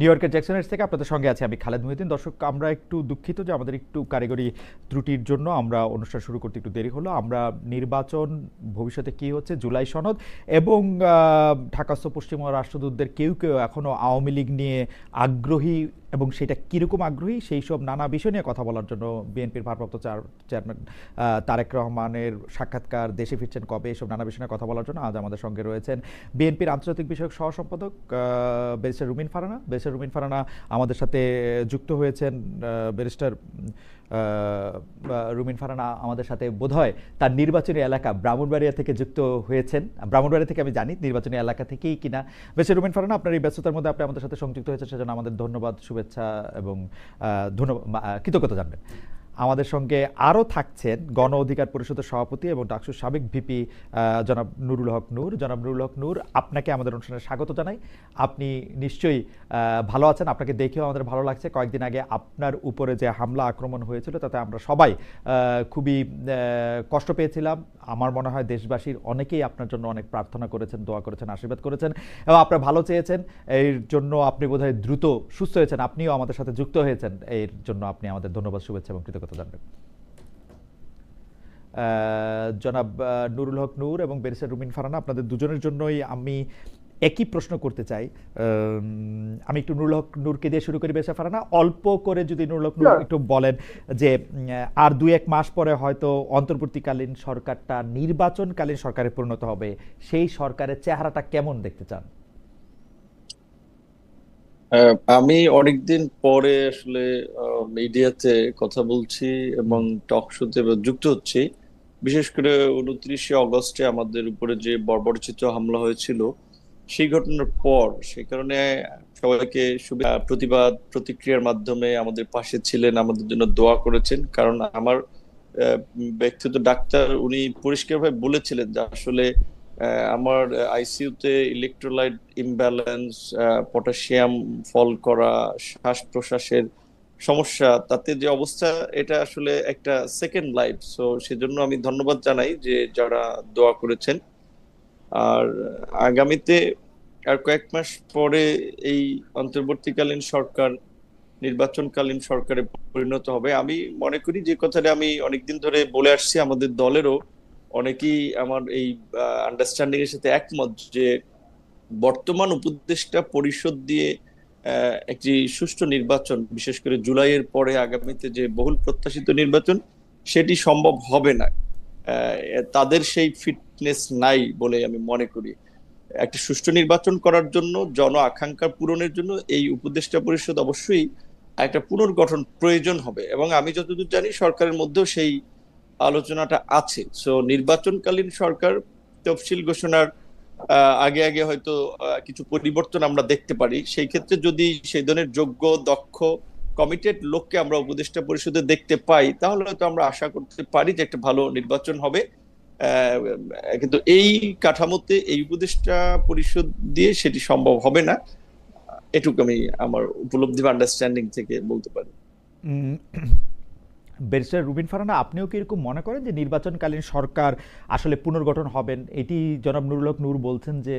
New ইয়র্কের জ্যাকসনের থেকে আপনাদের সঙ্গে আছে আমি খালেদ মহিউদ্দিন। দর্শক, আমরা একটু দুঃখিত যে আমাদের একটু কারিগরি ত্রুটির জন্য আমরা অনুষ্ঠান শুরু করতে একটু দেরি হলো। আমরা নির্বাচন, ভবিষ্যতে কি হচ্ছে, জুলাই সনদ এবং ঢাকাস্থ পশ্চিমবঙ্গ রাষ্ট্রদূতদের কেউ কেউ এখনও আওয়ামী লীগ নিয়ে আগ্রহী এবং সেটা কীরকম আগ্রহী, সেই সব নানা বিষয় নিয়ে কথা বলার জন্য বিএনপির ভারপ্রাপ্ত চেয়ারম্যান তারেক রহমানের সাক্ষাৎকার, দেশে ফিরছেন কবে, এসব নানা বিষয় নিয়ে কথা বলার জন্য আজ আমাদের সঙ্গে রয়েছেন বিএনপির আন্তর্জাতিক বিষয়ক সহ সম্পাদক ব্যারিস্টার রুমিন ফারানা। ব্যারিস্টার রুমিন ফারানা আমাদের সাথে যুক্ত হয়েছেন ব্যারিস্টার রুমিন ফারানা আমাদের সাথে বোধ হয় তার নির্বাচনী এলাকা ব্রাহ্মণবাড়িয়া থেকে যুক্ত হয়েছেন। ব্রাহ্মণবাড়িয়া থেকে আমি জানি নির্বাচনী এলাকা থেকেই কিনা। বেশি রুমিন ফারানা, আপনার এই ব্যস্ততার মধ্যে আপনি আমাদের সাথে সংযুক্ত হয়েছেন, সেজন্য আমাদের ধন্যবাদ, শুভেচ্ছা এবং ধন্যবাদ কৃতজ্ঞতা জানবেন। আমাদের সঙ্গে আরও থাকছেন গণ অধিকার পরিষদের সভাপতি এবং ডাকসুর সাবেক ভিপি জনাব নুরুল হক নূর। জনাব নুরুল হক নূর, আপনাকে আমাদের অনুষ্ঠানে স্বাগত জানাই। আপনি নিশ্চয়ই ভালো আছেন। আপনাকে দেখেও আমাদের ভালো লাগছে। কয়েকদিন আগে আপনার উপরে যে হামলা, আক্রমণ হয়েছিল, তাতে আমরা সবাই খুবই কষ্ট পেয়েছিলাম। আমার মনে হয় দেশবাসীর অনেকেই আপনার জন্য অনেক প্রার্থনা করেছেন, দোয়া করেছেন, আশীর্বাদ করেছেন। এবং আপনার ভালো চেয়েছেন। এর জন্য আপনি বোধহয় দ্রুত সুস্থ হয়েছেন। আপনিও আমাদের সাথে যুক্ত হয়েছেন। এর জন্য আপনি আমাদের ধন্যবাদ, শুভেচ্ছা এবং কৃতজ্ঞতা জানবেন। জনাব নুরুল হক নূর এবং বেরিসার রুমিন ফারানা আপনাদের দুজনের জন্যই আমি একই প্রশ্ন করতে চাই। আমি একটু নুরুল হক নূরকে দিয়ে শুরু করি বেসা ফারানা। অল্প করে যদি নুরুল হক নূর একটু বলেন যে আর দুই এক মাস পরে হয়তো অন্তর্বর্তীকালীন সরকারটা নির্বাচনকালীন সরকারে পরিণত হবে সেই সরকারের চেহারাটা কেমন দেখতে চান? আমি অনেকদিন পরে আসলে মিডিয়াতে কথা বলছি এবং টক শোতে যুক্ত হচ্ছি। বিশেষ করে উনত্রিশে অগস্টে আমাদের উপরে যে বর্বরচিত হামলা হয়েছিল, সেই ঘটনার পর সেই কারণে সবাইকে প্রতিবাদ, প্রতিক্রিয়ার মাধ্যমে আমাদের পাশে ছিলেন, আমাদের জন্য দোয়া করেছেন। কারণ আমার ব্যক্তিগত ডাক্তার উনি পরিষ্কারভাবে বলেছিলেন যে আসলে আমার আইসিইউতে ইলেকট্রোলাইট ইমব্যালেন্স পটাশিয়াম ফল করা, শ্বাস প্রশ্বাসের সমস্যা, তাতে যে অবস্থা, এটা আসলে একটা সেকেন্ড লাইফ সো সেজন্য আমি ধন্যবাদ জানাই যে যারা দোয়া করেছেন। আর আগামীতে আর কয়েক মাস পরে এই অন্তর্বর্তীকালীন সরকার, নির্বাচনকালীন সরকারে পরিণত হবে। আমি মনে করি যে কথাটা আমি অনেকদিন ধরে বলে আসছি আমাদের দলেরও। অনেকেই আমার এই আন্ডারস্ট্যান্ডিং এর সাথে একমত যে বর্তমান উপদেষ্টা পরিষদ দিয়ে একটি সুষ্ঠু নির্বাচন, বিশেষ করে জুলাইয়ের পরে আগামীতে যে বহুল প্রত্যাশিত নির্বাচন, সেটি সম্ভব হবে না। তাদের সেই ফিটনেস নাই বলে আমি মনে করি। একটা সুষ্ঠু নির্বাচন করার জন্য, জন আকাঙ্ক্ষা পূরণের জন্য এই উপদেষ্টা পরিষদ অবশ্যই একটা পুনর্গঠন প্রয়োজন হবে। এবং আমি যতদূর জানি, সরকারের মধ্যেও সেই আলোচনাটা আছে। সো নির্বাচনকালীন সরকার তফসিল ঘোষণার আগে আগে হয়তো কিছু পরিবর্তন আমরা দেখতে পারি। সেই ক্ষেত্রে যদি সেই ধরনের যোগ্য, দক্ষ কমিটেড লোককে আমরা উপদেষ্টা পরিষদে দেখতে পাই, তাহলে হয়তো আমরা আশা করতে পারি যে একটা ভালো নির্বাচন হবে। কিন্তু এই কাঠামোতে এই উপদেষ্টা পরিষদ দিয়ে সেটি সম্ভব হবে না। এটুকু আমি আমার উপলব্ধি বা আন্ডারস্ট্যান্ডিং থেকে বলতে পারি। ব্যারিস্টার রুবিন ফারানা, আপনিও কি এরকম মনে করেন যে নির্বাচনকালীন সরকার আসলে পুনর্গঠন হবেন? এটি জনাব নুরুলক নূর বলছেন যে,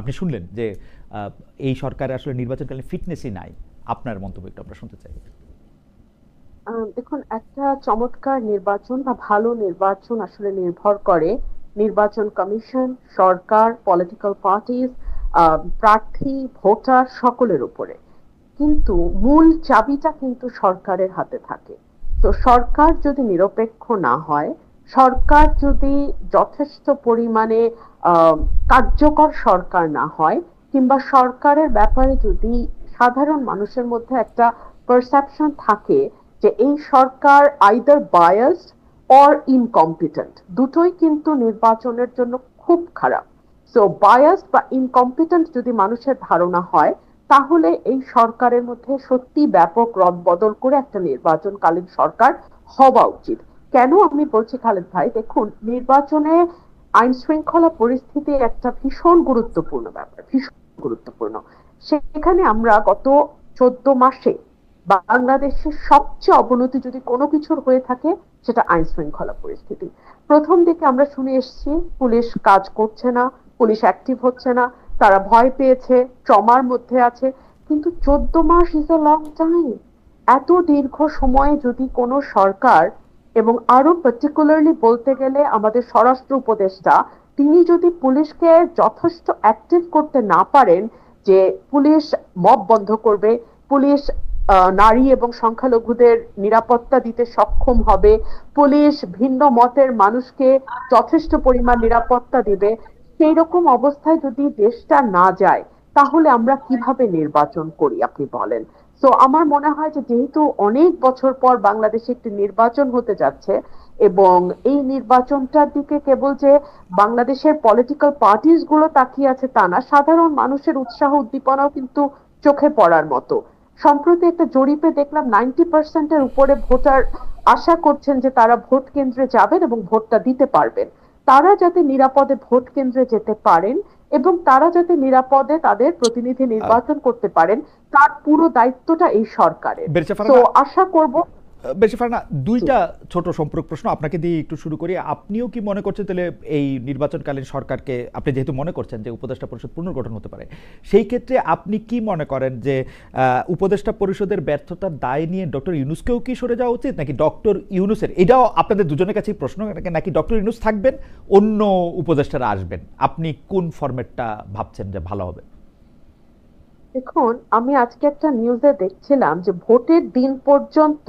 আপনি শুনলেন যে এই সরকারে আসলে নির্বাচনকালীন ফিটনেসই নাই। আপনার মন্তব্য একটু আমরা শুনতে চাই। দেখুন, একটা চমৎকার নির্বাচন বা ভালো নির্বাচন আসলে নির্ভর করে নির্বাচন কমিশন, সরকার পলিটিক্যাল পার্টিস প্রার্থী, ভোটার সকলের উপরে। কিন্তু মূল চাবিটা কিন্তু সরকারের হাতে থাকে। তো সরকার যদি নিরপেক্ষ না হয়, সরকার যদি যথেষ্ট পরিমাণে কার্যকর সরকার না হয়, কিংবা সরকারের ব্যাপারে যদি সাধারণ মানুষের মধ্যে একটা পারসেপশন থাকে যে এই সরকার আইদার বায়াসড অর ইনকম্পিটেন্ট দুটোই কিন্তু নির্বাচনের জন্য খুব খারাপ। সো বায়াসড বা ইনকম্পিটেন্ট যদি মানুষের ধারণা হয় তাহলে এই সরকারের মধ্যে সত্যি ব্যাপক রদ বদল করে একটা নির্বাচনকালীন সরকার হওয়া উচিত। কেন আমি বলছি খালেদ ভাই? দেখুন, নির্বাচনে আইন শৃঙ্খলা পরিস্থিতি একটা ভীষণ গুরুত্বপূর্ণ ব্যাপার, ভীষণ গুরুত্বপূর্ণ। সেখানে আমরা গত চোদ্দ মাসে বাংলাদেশের সবচেয়ে অবনতি যদি কোনো কিছুর হয়ে থাকে, সেটা আইন শৃঙ্খলা পরিস্থিতি। প্রথম দিকে আমরা শুনে এসছি, পুলিশ কাজ করছে না, পুলিশ অ্যাক্টিভ হচ্ছে না। তারা ভয় পেয়েছে, ট্রমার মধ্যে আছে। কিন্তু চোদ্দ মাস ইজ আ লং টাইম এত দীর্ঘ সময়ে যদি কোনো সরকার এবং আরও পার্টিকুলারলি বলতে গেলে আমাদের স্বরাষ্ট্র উপদেষ্টা, তিনি যদি পুলিশকে যথেষ্ট অ্যাক্টিভ করতে না পারেন যে পুলিশ মব বন্ধ করবে, পুলিশ নারী এবং সংখ্যালঘুদের নিরাপত্তা দিতে সক্ষম হবে, পুলিশ ভিন্ন মতের মানুষকে যথেষ্ট পরিমাণ নিরাপত্তা দিবে সেই রকম অবস্থায় যদি দেশটা না যায়, তাহলে আমরা কীভাবে নির্বাচন করি আপনি বলেন? তো আমার মনে হয় যে যেহেতু অনেক বছর পর বাংলাদেশে একটি নির্বাচন হতে যাচ্ছে এবং এই নির্বাচনটার দিকে কেবল যে বাংলাদেশের পলিটিক্যাল পার্টিসগুলো তাকিয়ে আছে তা না, সাধারণ মানুষের উৎসাহ উদ্দীপনাও কিন্তু চোখে পড়ার মতো। সম্প্রতি একটা জরিপে দেখলাম নাইনটি পার্সেন্টের উপরে ভোটার আশা করছেন যে তারা ভোট কেন্দ্রে যাবেন এবং ভোটটা দিতে পারবেন। তারা যাতে নিরাপদে ভোট কেন্দ্রে যেতে পারেন এবং তারা যাতে নিরাপদে তাদের প্রতিনিধি নির্বাচন করতে পারেন তার পুরো দায়িত্বটা এই সরকারের। তো আশা করব বেশি ফারহানা দুইটা ছোট সম্পর্ক প্রশ্ন আপনাকে দিয়ে একটু শুরু করি। আপনিও কি মনে করছেন তাহলে এই নির্বাচনকালীন সরকারকে, আপনি যেহেতু মনে করছেন যে উপদেষ্টা পরিষদ পুনর্গঠন হতে পারে, সেই ক্ষেত্রে আপনি কি মনে করেন যে উপদেষ্টা পরিষদের ব্যর্থতার দায় নিয়ে ডক্টর ইউনুসকেও কি সরে যাওয়া উচিত, নাকি ডক্টর ইউনুসের? এটাও আপনাদের দুজনের কাছেই প্রশ্ন, নাকি ডক্টর ইউনুস থাকবেন, অন্য উপদেষ্টারা আসবেন? আপনি কোন ফরম্যাটটা ভাবছেন যে ভালো হবে? দেখুন, আমি আজকে একটা নিউজে দেখছিলাম যে ভোটের দিন পর্যন্ত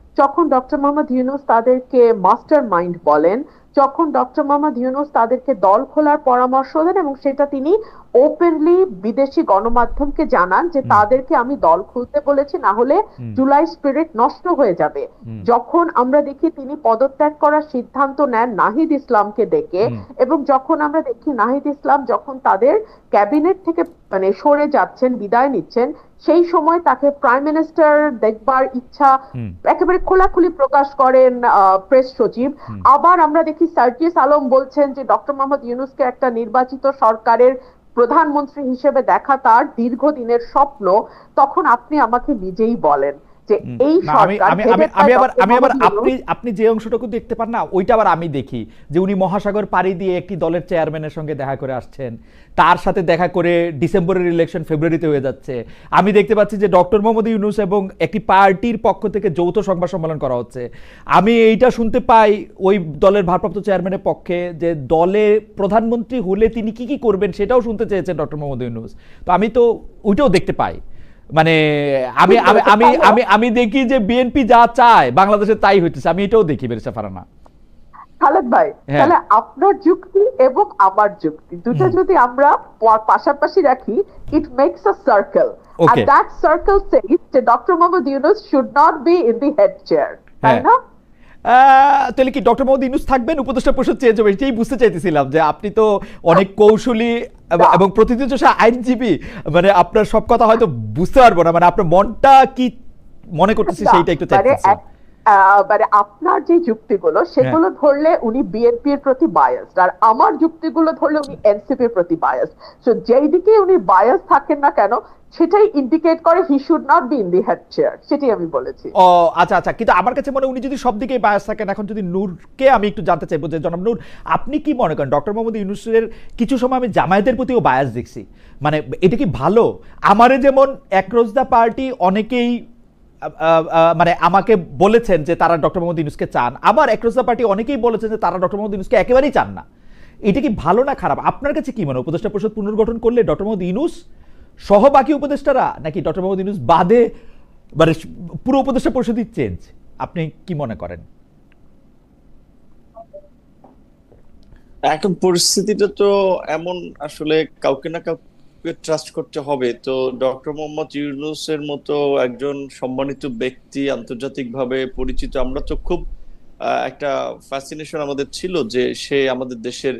যখন ডক্টর মোহাম্মদ ইউনুস তাদেরকে মাস্টার মাইন্ড বলেন যখন ডক্টর মোহাম্মদ ইউনুস তাদেরকে দল খোলার পরামর্শ দেন এবং সেটা তিনি ওপেনলি বিদেশি গণমাধ্যমকে জানান যে তাদেরকে আমি দল খুলতে বলেছি না হলে। জুলাই স্পিরিট নষ্ট হয়ে যাবে। যখন আমরা দেখি তিনি পদত্যাগ করার সিদ্ধান্ত নেন নাহিদ ইসলামকে ডেকে এবং যখন আমরা দেখি নাহিদ ইসলাম যখন তাদের ক্যাবিনেট থেকে মানে সরে যাচ্ছেন বিদায় নিচ্ছেন সেই সময় তাকে প্রাইম মিনিস্টার দেখবার ইচ্ছা একেবারে খোলাখুলি প্রকাশ করেন প্রেস সচিব। আবার আমরা দেখি সার্জিস আলম বলছেন যে ডক্টর মোহাম্মদ ইউনুসকে একটা নির্বাচিত সরকারের প্রধানমন্ত্রী হিসেবে দেখা তার দীর্ঘদিনের স্বপ্ন তখন আপনি আমাকে নিজেই বলেন। যে। এই সরকার আমি আবার আমি আবার আপনি আপনি যে অংশটুকু দেখতে পান না ওইটা আবার আমি দেখি। যে উনি মহাসাগর পাড়ি দিয়ে একটি দলের চেয়ারম্যানের সঙ্গে দেখা করে আসছেন। তার সাথে দেখা করে ডিসেম্বরের ইলেকশন ফেব্রুয়ারিতে হয়ে যাচ্ছে। আমি দেখতে পাচ্ছি যে ডক্টর মোহাম্মদ ইউনুস এবং একটি পার্টির পক্ষ থেকে যৌথ সংবাদ সম্মেলন করা হচ্ছে। আমি এইটা শুনতে পাই ওই দলের ভারপ্রাপ্ত চেয়ারম্যানের পক্ষে যে দলে প্রধানমন্ত্রী হলে তিনি কি কি করবেন সেটাও শুনতে চেয়েছেন ডক্টর মোহাম্মদ ইউনুস। তো আমি তো ওইটাও দেখতে পাই। মানে আমি আমি আমি আমি দেখি যে বিএনপি যা চায় বাংলাদেশে তাই হইতেছে। আমি এটাও দেখি বেরেসা ফারানা। খালেদ ভাই হ্যাঁ। তাহলে আপনার যুক্তি এবং আমার যুক্তি দুটো যদি আমরা পাশাপাশি রাখি it makes a circle and that circle says যে doctor Mohammad Yunus should not be in the head chair তাই হ্যাঁ। না? তাহলে কি ডক্টর মোহাম্মদ ইউনুস থাকবেন? উপদেষ্টা পরিষদ চেঞ্জ হবে এটাই বুঝতে চাইতেছিলাম যে আপনি তো অনেক কৌশলী এবং- প্রতিদিন তো আইনজীবী মানে আপনার সব কথা হয়তো বুঝতে পারব না মানে আপনার মনটা কি মনে করতেছি সেইটা একটু মানে চাইতেছি আহ, মানে আপনার যে যুক্তিগুলো সেগুলো ধরলে উনি বিএনপির প্রতি বায়াসড আর আমার যুক্তিগুলো ধরলে উনি এনসিপির প্রতি বায়াসড সো যেই দিকে উনি বায়াস থাকেন না কেন সেটাই ইন্ডিকেট করে he should not be in the head chair সেটাই আমি বলেছি। ও আচ্ছা আচ্ছা কিন্তু আমার কাছে মনে হয় উনি যদি সব দিকেই বায়াস থাকেন এখন যদি নূরকে আমি একটু জানতে চাইব যে জনাব নূর আপনি কি মনে করেন ডক্টর মোহাম্মদ ইউনুসের কিছু সময় আমি জামায়াতের প্রতিও বায়াস দেখছি। মানে এটা কি ভালো? আমারে যেমন একরোজ দ্য পার্টি অনেকেই মানে আমাকে বলেছেন যে তারা ডক্টর মোহাম্মদ ইউনুসকে চান। আবার একরোজ পার্টি অনেকেই বলেছেন যে তারা ডক্টর মোহাম্মদ ইউনুসকে একেবারেই চান না। এটা কি ভালো না খারাপ? আপনার কাছে কি মনে উপদেষ্টা পরিষদ পুনর্গঠন করলে ডক্টর মোহাম্মদ ইউনুস সহ বাকি উপদেষ্টারা নাকি ডক্টর মোহাম্মদ ইউনুস বাদে মানে পুরো উপদেষ্টা পরিষদই চেঞ্জ? আপনি কি মনে করেন? এখন পরিস্থিতিটা তো এমন আসলে কাউকে না কাউকে ট্রাস্ট করতে হবে। তো ডক্টর মোহাম্মদ ইউনুসের মতো একজন সম্মানিত ব্যক্তি আন্তর্জাতিকভাবে পরিচিত, আমরা তো খুব একটা ফ্যাসিনেশন আমাদের ছিল যে সে আমাদের দেশের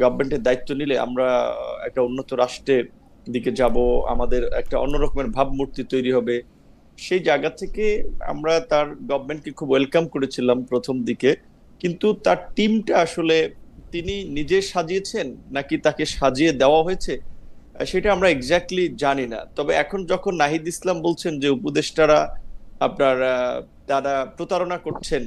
গভর্নমেন্টের দায়িত্ব নিলে আমরা একটা উন্নত রাষ্ট্রের দিকে যাব, আমাদের একটা অন্য রকমের ভাবমূর্তি তৈরি হবে। সেই জায়গা থেকে আমরা তার গভর্নমেন্টকে খুব ওয়েলকাম করেছিলাম প্রথম দিকে। কিন্তু তার টিমটা আসলে তিনি নিজে সাজিয়েছেন নাকি তাকে সাজিয়ে দেওয়া হয়েছে? সেটা আমরা এক্স্যাক্টলি জানি না। তবে এখন যখন নাহিদ ইসলাম বলছেন যে উপদেষ্টারা আপনার তারা প্রতারণা করছেন